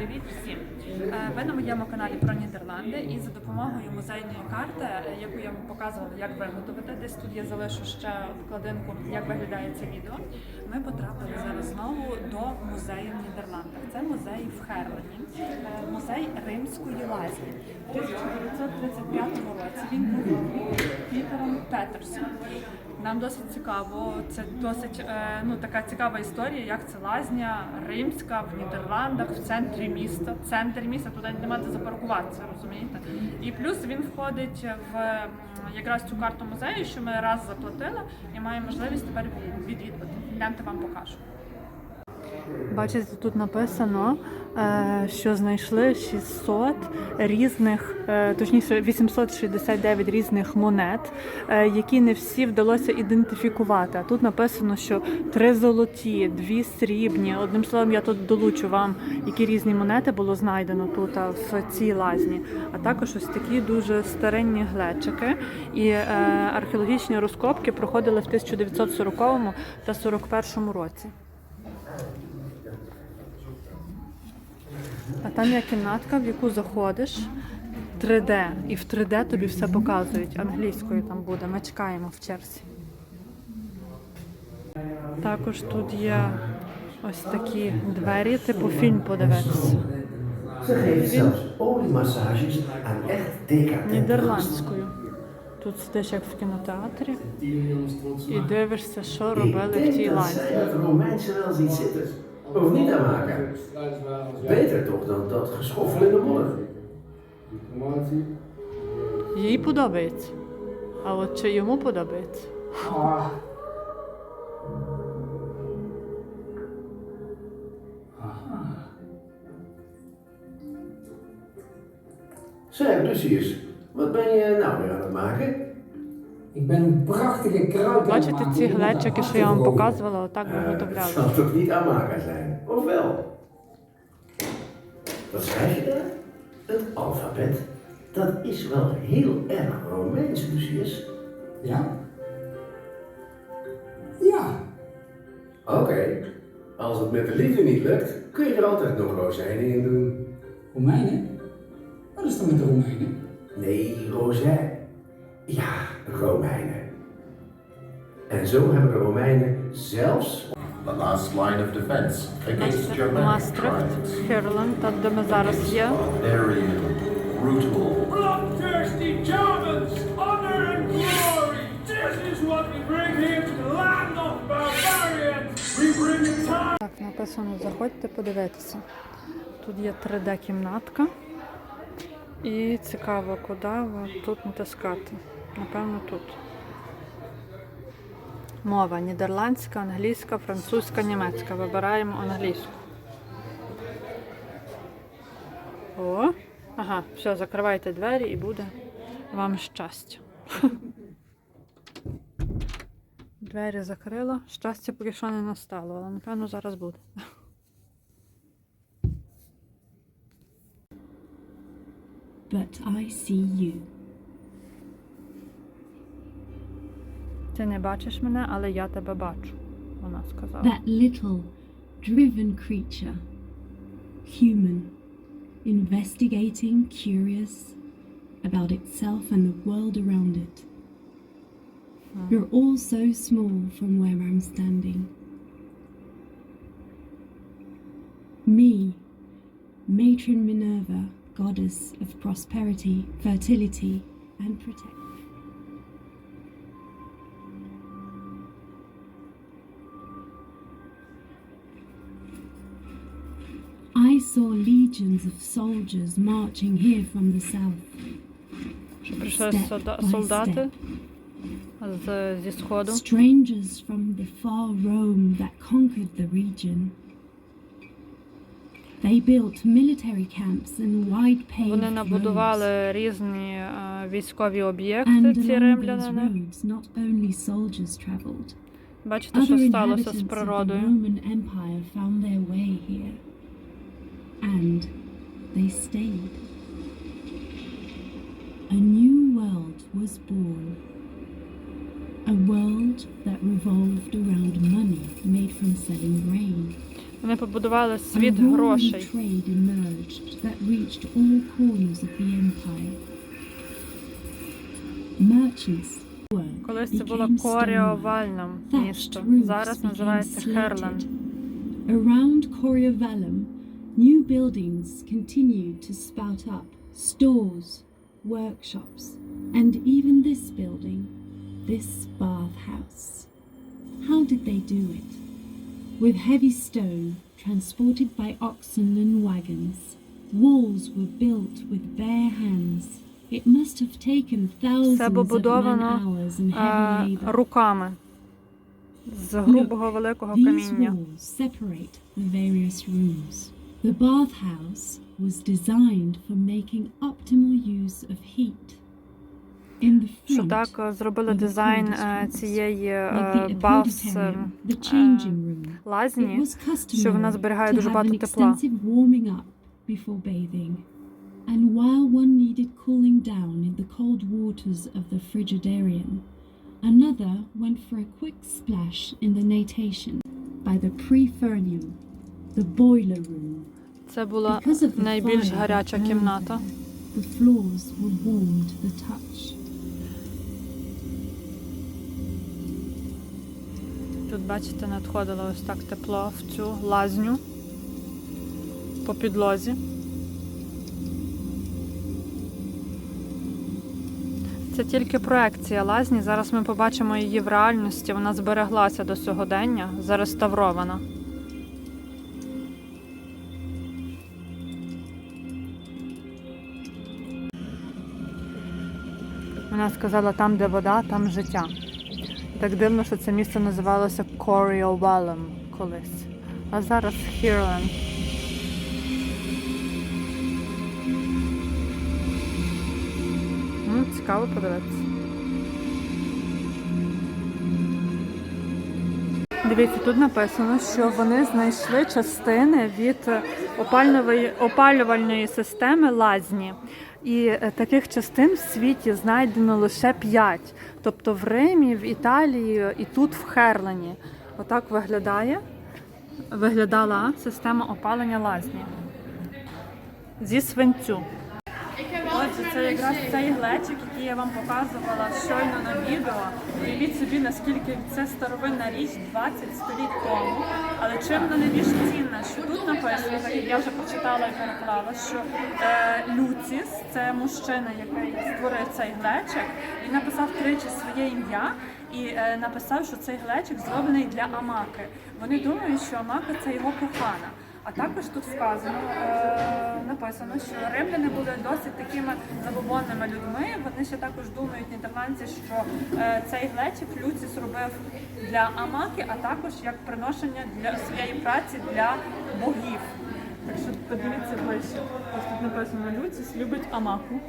Привіт всім! Е, Ви на моєму каналі про Нідерланди і за допомогою музейної карти, е, яку я вам показувала, як виготовити, десь тут я залишу ще вкладинку, як виглядає це відео. Ми потрапили зараз знову до музею в Нідерландах. Це музей в Херлені, е, музей римської лазні. У 1935 році він був Пітером Петерсом. Нам досить цікаво. Це досить е, ну така цікава історія, як це лазня римська в Нідерландах, в центрі міста. Центр міста туди нема де запаркуватися, розумієте? І плюс він входить в якраз цю карту музею, що ми раз заплатили, і маємо можливість тепер відвідувати. Гляньте вам покажу. Бачите, тут написано, е, що знайшли 600 різних, е, точніше 869 різних монет, е, які не всі вдалося ідентифікувати. А тут написано, що три золоті, дві срібні. Одним словом, я тут долучу вам, які різні монети було знайдено тут в цій лазні. А також ось такі дуже старинні глечики. І археологічні розкопки проходили в 1940 та 41 році. А там є кімнатка, в яку заходиш 3D, і в 3D тобі все показують. Англійською там буде. Ми чекаємо в черзі. Також тут є ось такі двері, типу фільм подивитися. Нідерландською. Тут сидиш як в кінотеатрі і дивишся, що робили в тій denk dat лазі. zij dat Romeinse wel ziet zitten. Of niet aanmaken. Beter toch dan dat geschoffel in de modder. Informatie. Їй подобається. А от чи йому подобається? Ah. Zeg, Lucius, wat ben je nou weer aan het maken? Бачите ці глечики, що я вам показувала, отак Eh, het виготовляли. zal toch niet aanmaken zijn, of wel? Wat schrijf je daar? Het alfabet. Dat is wel heel erg Romeins, Lucius. Ja? Ja. Oké, als het met de liefde niet lukt, kun je er altijd nog rozijnen in doen. Romeinen? Wat is er met de Romeinen? Nee, rozijn. Ja, Romeinen. En zo hebben de Romeinen zelfs the last line of defense against Germanic tribes. Херланд, де ми зараз є. Barbarian, brutal, Bloodthirsty Germans, honor and glory. This is what we bring here to the land of barbarians. We bring the time. Так, написано, заходьте подивитися. Тут є 3D-кімнатка. І цікаво, куди тут натискати. Напевно, тут. Мова нідерландська, англійська, французька, німецька. Вибираємо англійську. О, ага, все, закривайте двері і буде вам щастя. Двері закрила. Щастя поки що не настало, але напевно зараз буде. but I see you. Ти не бачиш мене, але я тебе бачу, вона сказала. That little, driven creature. Human. Investigating, curious about itself and the world around it. You're all so small from where I'm standing. Me, Matron Minerva, goddess of prosperity, fertility, and protection. saw legions of soldiers marching here from the south. Що прийшли Step сода- by солдати з, зі сходу. Strangers from the far Rome that conquered the region. They built military camps and wide paved Вони roads. набудували різні е, військові And об'єкти, ці along those римляни. roads, not only soldiers traveled. Бачите, що Other сталося з inhabitants of the природою. Roman Empire found their way here. And they stayed. A new world was born. A world that revolved around money made from selling grain. Вони побудували A світ roaring грошей. trade emerged that reached all corners of the empire. Merchants were Колись це було became Коріовальном Thatched місто. roofs Зараз became називається Херлен. slated. Around Coriovellum, new buildings continued to spout up stores, workshops, and even this building, this bathhouse. How did they do it? With heavy stone transported by oxen and wagons, walls were built with bare hands. It must have taken thousands Це of побудовано man-hours and heavy е, labor. руками з грубого великого These каміння. walls separate the various rooms. The bathhouse was designed for making optimal use of heat. In the Що front, так е, зробили of the дизайн е, industries, цієї like the е, бавс aquarium, е, the changing room, it лазні. was що вона customary зберігає to дуже have багато an тепла. extensive warming up before bathing. And while one needed cooling down in the cold waters of the frigidarium, another went for a quick splash in the natation by the prefernum, the boiler room. Це була найбільш гаряча кімната. Тут, бачите, надходило ось так тепло в цю лазню по підлозі. Це тільки проекція лазні. Зараз ми побачимо її в реальності. Вона збереглася до сьогодення, зареставрована. Сказала, там, де вода, там життя. Так дивно, що це місце називалося Coriovalum колись. А зараз Хірлен. Ну, цікаво подивитися. Дивіться, тут написано, що вони знайшли частини від опалювальної системи лазні. І е, таких частин в світі знайдено лише 5. Тобто в Римі, в Італії і тут в Херлені. Отак виглядає. Виглядала система опалення лазні. Зі свинцю. Отже, це якраз цей глечик, який я вам показувала щойно на відео. Уявіть собі, наскільки це старовинна річ 20 століть тому. Але чим вона найбільш цінна, що тут написано, я вже прочитала і переклала, що е, Люціс це мужчина, який створив цей глечик, і написав тричі своє ім'я. І е, написав, що цей глечик зроблений для Амаки. Вони думають, що Амака це його кохана. А також тут вказано, е, написано, що римляни були досить такими забобонними людьми. Вони ще також думають нідерландці, що е, цей глечик Люціс робив для Амаки, а також як приношення для своєї праці для богів. Так що подивіться ближче. Ось тут написано Люціс любить Амаку.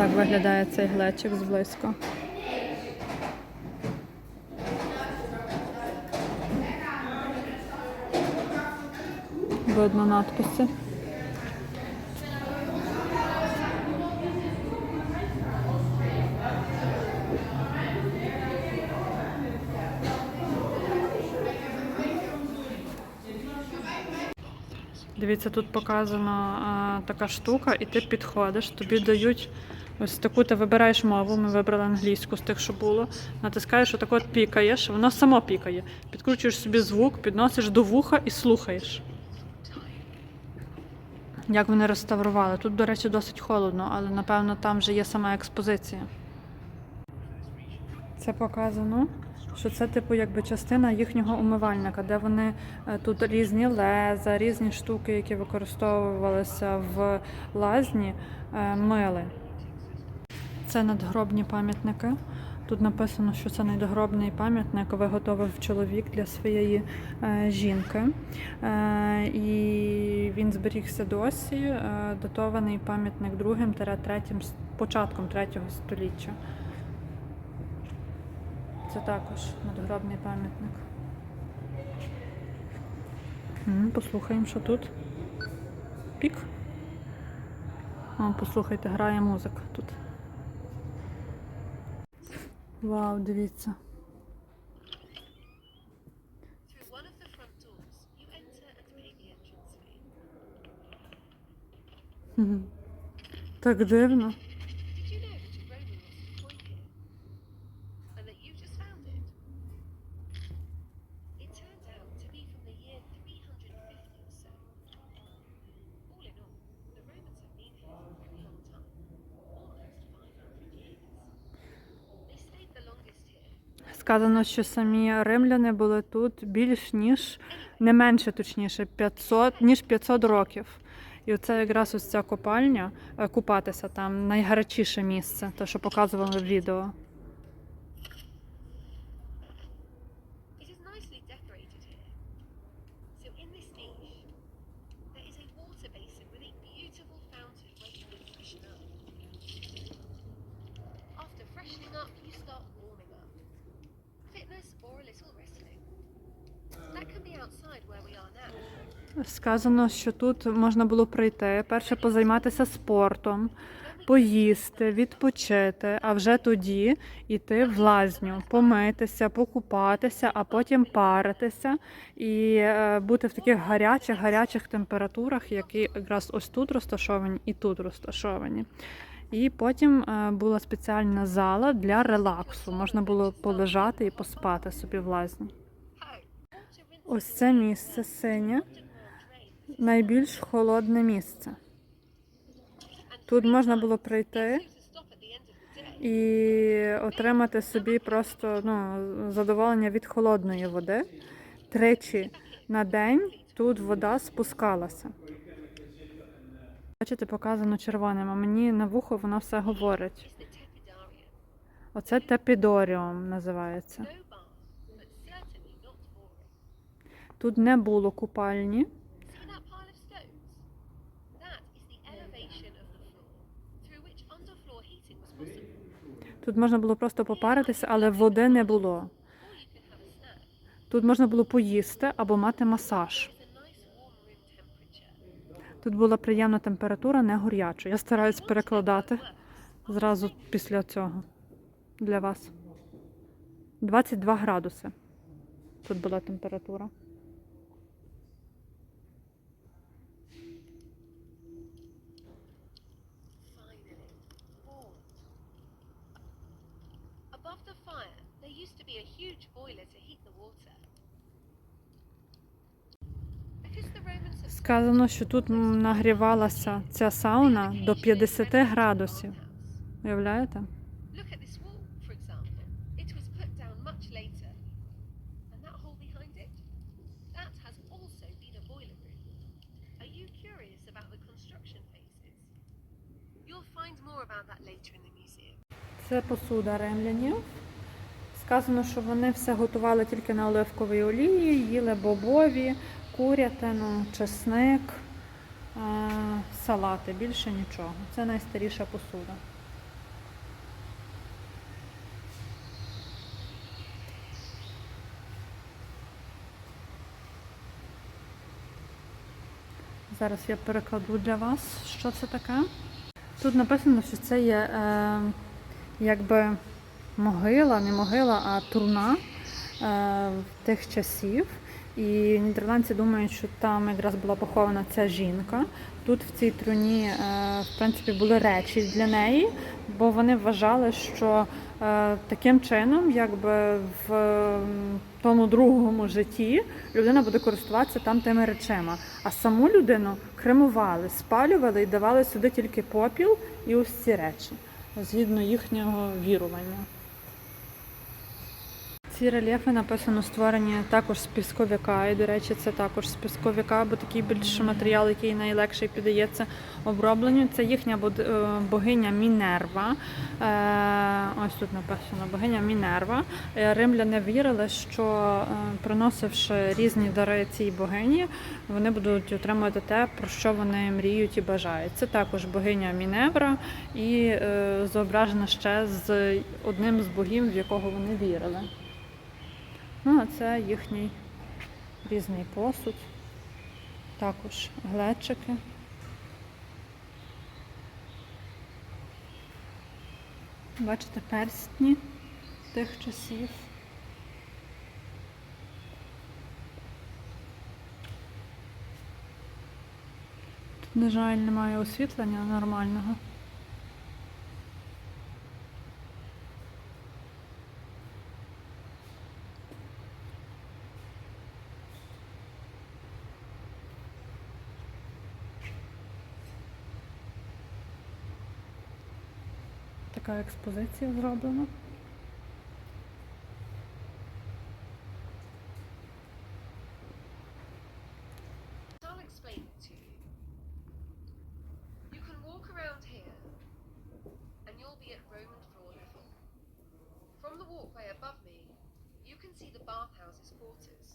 Так виглядає цей глечик зблизько. Видно надписи. Дивіться, тут показана а, така штука, і ти підходиш, тобі дають ось таку, ти вибираєш мову. Ми вибрали англійську з тих, що було. Натискаєш, отак от пікаєш, воно само пікає. Підкручуєш собі звук, підносиш до вуха і слухаєш. Як вони реставрували. Тут, до речі, досить холодно, але напевно там вже є сама експозиція. Це показано, що це типу якби частина їхнього умивальника, де вони е, тут різні леза, різні штуки, які використовувалися в лазні, е, мили. Це надгробні пам'ятники. Тут написано, що це недогробний пам'ятник виготовив чоловік для своєї е, жінки. Е, і він зберігся досі, е, датований пам'ятник другим третім початком третього століття. Це також надгробний пам'ятник. Послухаємо, що тут. Пік. Послухайте, грає музика тут. Вау, дивіться. Through one of the front doors, you enter and pay the entrance fee. дивіться. Так дивно. Сказано, що самі римляни були тут більш ніж не менше, точніше, 500, ніж 500 років. І це якраз ось ця купальня, е, купатися там найгарячіше місце, те, що показували в відео. Сказано, що тут можна було прийти, перше позайматися спортом, поїсти, відпочити, а вже тоді йти в лазню, помитися, покупатися, а потім паритися і е, бути в таких гарячих, гарячих температурах, які якраз ось тут розташовані і тут розташовані. І потім е, була спеціальна зала для релаксу. Можна було полежати і поспати собі в лазні. Ось це місце синє найбільш холодне місце. Тут можна було прийти і отримати собі просто ну, задоволення від холодної води. Тричі на день тут вода спускалася. Бачите, показано червоним, а мені на вухо воно все говорить. Оце тепідоріум називається. Тут не було купальні. Тут можна було просто попаритися, але води не було. Тут можна було поїсти або мати масаж. Тут була приємна температура, не горяча. Я стараюсь перекладати зразу після цього для вас. 22 градуси. Тут була температура. Сказано, що тут нагрівалася ця сауна до 50 градусів. Уявляєте? Це посуда римлянів. Сказано, що вони все готували тільки на оливковій олії, їли бобові, курятину, чесник, е, салати, більше нічого. Це найстаріша посуда. Зараз я перекладу для вас, що це таке. Тут написано, що це є е, якби могила, не могила, а турна е, тих часів. І нідерландці думають, що там якраз була похована ця жінка. Тут в цій труні, е, в принципі, були речі для неї, бо вони вважали, що е, таким чином, якби в тому другому житті людина буде користуватися там тими речима. А саму людину кремували, спалювали і давали сюди тільки попіл і ось ці речі, згідно їхнього вірування. Ці рельєфи написано створені також з пісковика. І, до речі, це також з пісковика, бо такий більше матеріал, який найлегший піддається обробленню. Це їхня е, богиня Мінерва. Е, Ось тут написано богиня Мінерва. Е, Римляни вірили, що приносивши різні дари цій богині, вони будуть отримувати те, про що вони мріють і бажають. Це також богиня Міневра і зображена ще з одним з богів, в якого вони вірили. Ну, а це їхній різний посуд, також глечики. Бачите, перстні тих часів. Тут, на жаль, немає освітлення нормального. Така експозиція зроблена. I'll explain it to you. You can walk around here, and you'll be at Roman floor level. From the walkway above me, you can see the bathhouse's quarters.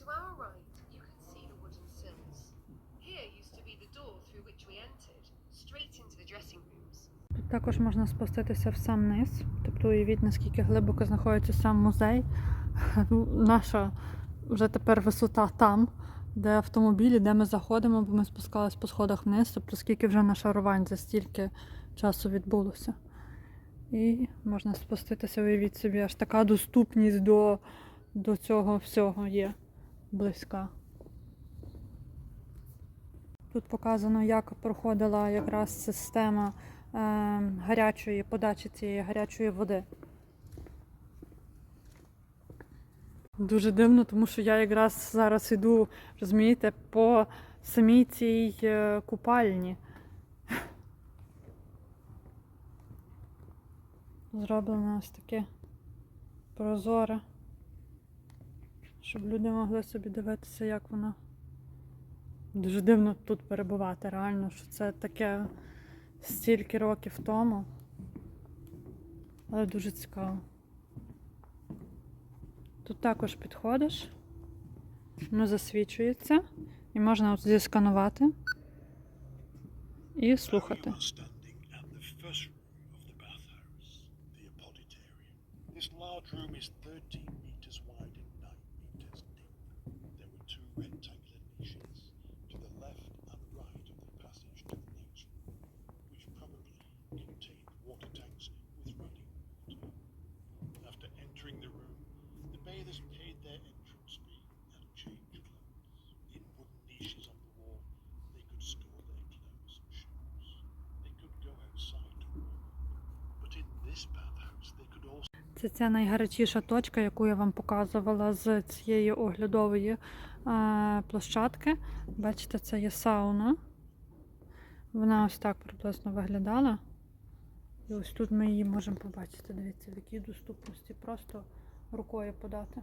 To our right, you can see the wooden sills. Here used to be the door through which we entered, straight into the dressing rooms. Тут також можна спуститися в сам низ. Тобто уявіть, наскільки глибоко знаходиться сам музей. Ну, Наша вже тепер висота там, де автомобілі, де ми заходимо, бо ми спускались по сходах вниз, тобто скільки вже нашарувань за стільки часу відбулося. І можна спуститися, уявіть собі, аж така доступність до, до цього всього є близька. Тут показано, як проходила якраз система гарячої подачі цієї гарячої води. Дуже дивно, тому що я якраз зараз іду, розумієте, по самій цій е, купальні. Зроблено ось таке прозоре, щоб люди могли собі дивитися, як воно. Дуже дивно тут перебувати, реально, що це таке стільки років тому. Але дуже цікаво. Тут також підходиш, воно засвічується, і можна от зісканувати і слухати. Bathers paid their entrance fee and changed clothes. In wooden niches on the wall, they could store their clothes and shoes. They could go outside to walk. But in this bathhouse, they could also Це ця найгарячіша точка, яку я вам показувала з цієї оглядової е, площадки. Бачите, це є сауна. Вона ось так приблизно виглядала. І ось тут ми її можемо побачити. Дивіться, в якій доступності. Просто рукою подати.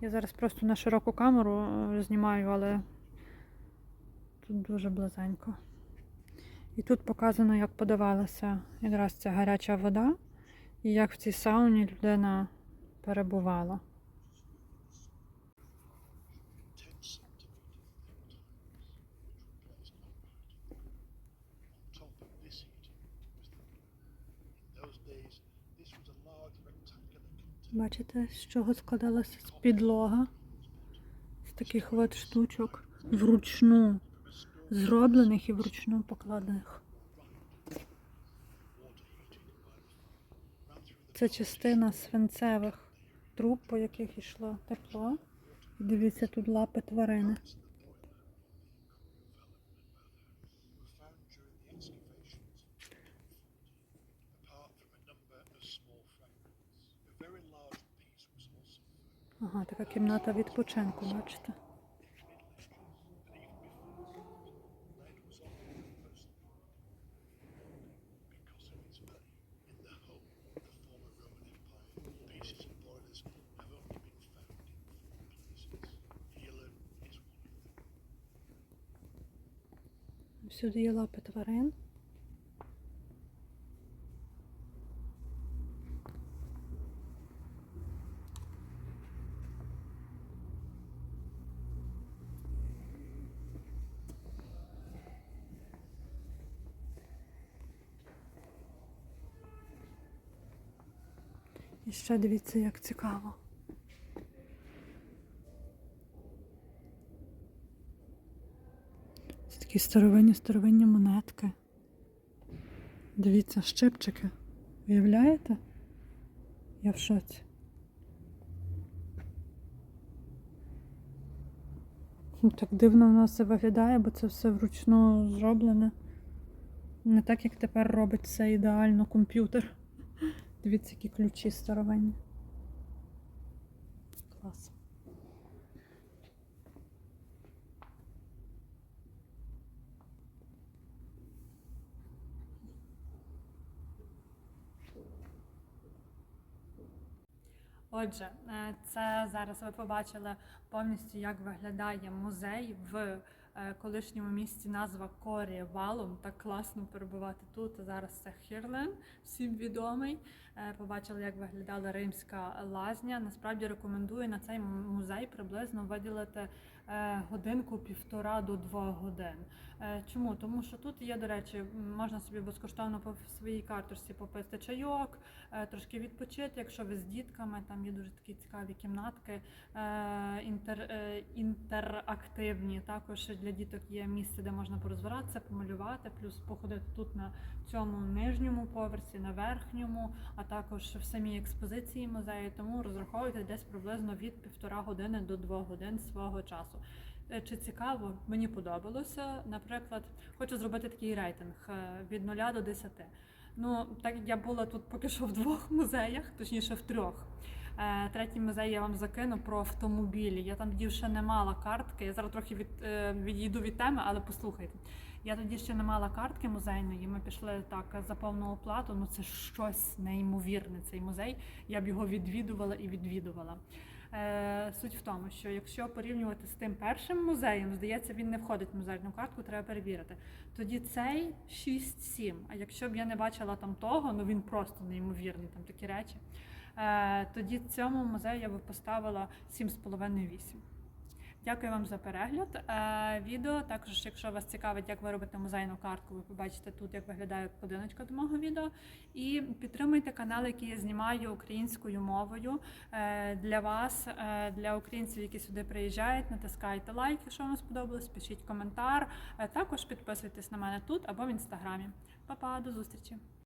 Я зараз просто на широку камеру е, знімаю, але тут дуже близенько. І тут показано, як подавалася якраз ця гаряча вода. І як в цій сауні людина перебувала. Бачите, з чого складалася підлога? З таких от штучок вручну зроблених і вручну покладених. Це частина свинцевих труб, по яких йшло тепло. Дивіться, тут лапи тварини. pipes in the boiler. Were found during the excavations in 1940. Apart from a number of small fragments, a very Ага, така кімната відпочинку, бачите. Всюди є лапи тварин. І ще дивіться, як цікаво. Це такі старовинні старовинні монетки. Дивіться, щипчики. Уявляєте? Я в шоці. Так дивно воно все виглядає, бо це все вручну зроблене. Не так, як тепер робить все ідеально комп'ютер. Дивіться, які ключі старовинні. Клас. Отже, е, це зараз ви побачили повністю, як виглядає музей в е, колишньому місті. Назва Корі Валом. Так класно перебувати тут. Зараз це Хірлен, всім відомий. Е, Побачили, як виглядала римська лазня. Насправді рекомендую на цей музей приблизно виділити е, годинку півтора до двох годин. Е, Чому? Тому що тут є, до речі, можна собі безкоштовно по своїй карточці попити чайок, е, трошки відпочити, якщо ви з дітками, там є дуже такі цікаві кімнатки інтер, інтерактивні. Також для діток є місце, де можна порозбиратися, помалювати, плюс походити тут на цьому нижньому поверсі, на верхньому, а також в самій експозиції музею. Тому розраховуйте десь приблизно від півтора години до двох годин свого часу. Е, Чи цікаво? Мені подобалося. Наприклад, хочу зробити такий рейтинг е, від 0 до 10. Ну, так як я була тут поки що в двох музеях, точніше в трьох. Е, Третій музей я вам закину про автомобілі. Я там тоді ще не мала картки. Я зараз трохи від, відійду від теми, але послухайте. Я тоді ще не мала картки музейної. Ми пішли так за повну оплату. Ну це щось неймовірне. Цей музей. Я б його відвідувала і відвідувала. Е, Суть в тому, що якщо порівнювати з тим першим музеєм, здається, він не входить в музейну картку, треба перевірити. Тоді цей 6-7. А якщо б я не бачила там того, ну він просто неймовірний, там такі речі. Е, Тоді цьому музею я би поставила 7,5-8. Дякую вам за перегляд е, відео. Також, якщо вас цікавить, як ви робите музейну картку, ви побачите тут, як виглядає годиночка до мого відео. І підтримуйте канал, який я знімаю українською мовою е, для вас, е, для українців, які сюди приїжджають. Натискайте лайк, якщо вам сподобалось, пишіть коментар. Також підписуйтесь на мене тут або в інстаграмі. Па-па, до зустрічі!